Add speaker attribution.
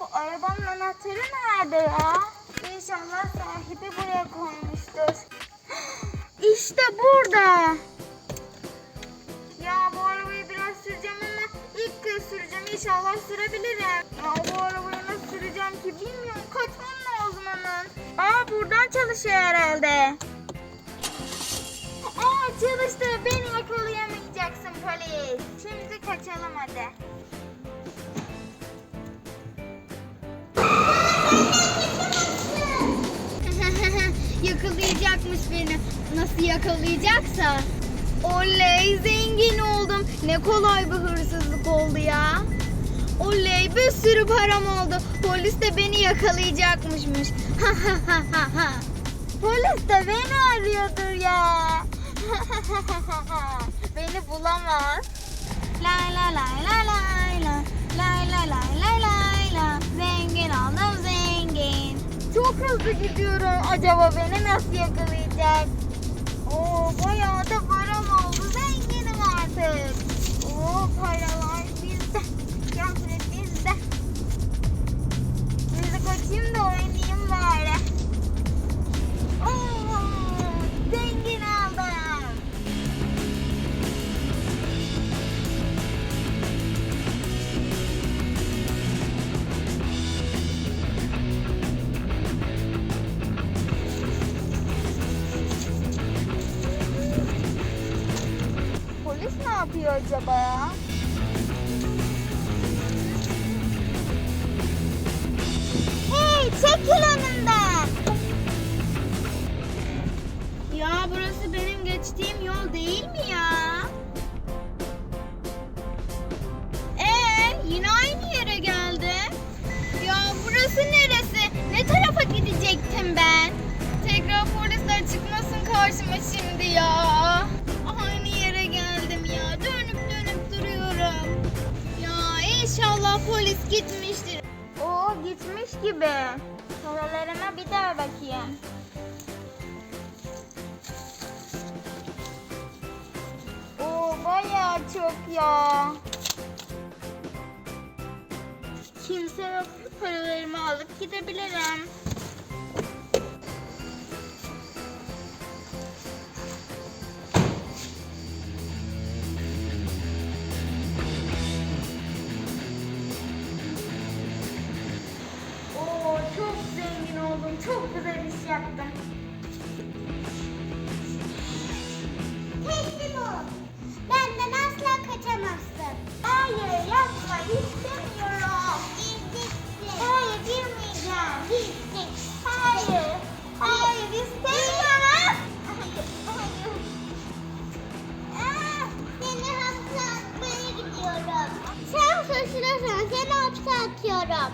Speaker 1: Bu arabanın anahtarı nerede ya? İnşallah sahibi buraya koymuştur. İşte burada. Ya bu arabayı biraz süreceğim ama ilk kez süreceğim. İnşallah sürebilirim. Ya bu arabayı nasıl süreceğim ki bilmiyorum. Kaçmam lazım hemen. Aa buradan çalışıyor herhalde. Aa çalıştı. Beni yakalayamayacaksın polis. Şimdi kaçalım hadi. Yakalayacakmış beni. Nasıl yakalayacaksa? Oley zengin oldum. Ne kolay bir hırsızlık oldu ya. Oley bir sürü param oldu. Polis de beni yakalayacakmışmış. Polis de beni arıyordur ya. beni bulamaz. La la la la la la la la la la la la Çok hızlı gidiyorum. Acaba beni nasıl yakalayacak? Oo bayağı da yapıyor acaba ya? Hey çekil önümden. Ya burası benim geçtiğim yol değil mi ya? Ee yine aynı yere geldi. Ya burası neresi? Ne tarafa gidecektim ben? Tekrar polisler çıkmasın karşıma şimdi ya. İnşallah polis gitmiştir. Oo gitmiş gibi. Paralarıma bir daha bakayım. Oo bayağı çok ya. Kimse yok. Paralarımı alıp gidebilirim. Atarsan seni hapse atıyorum.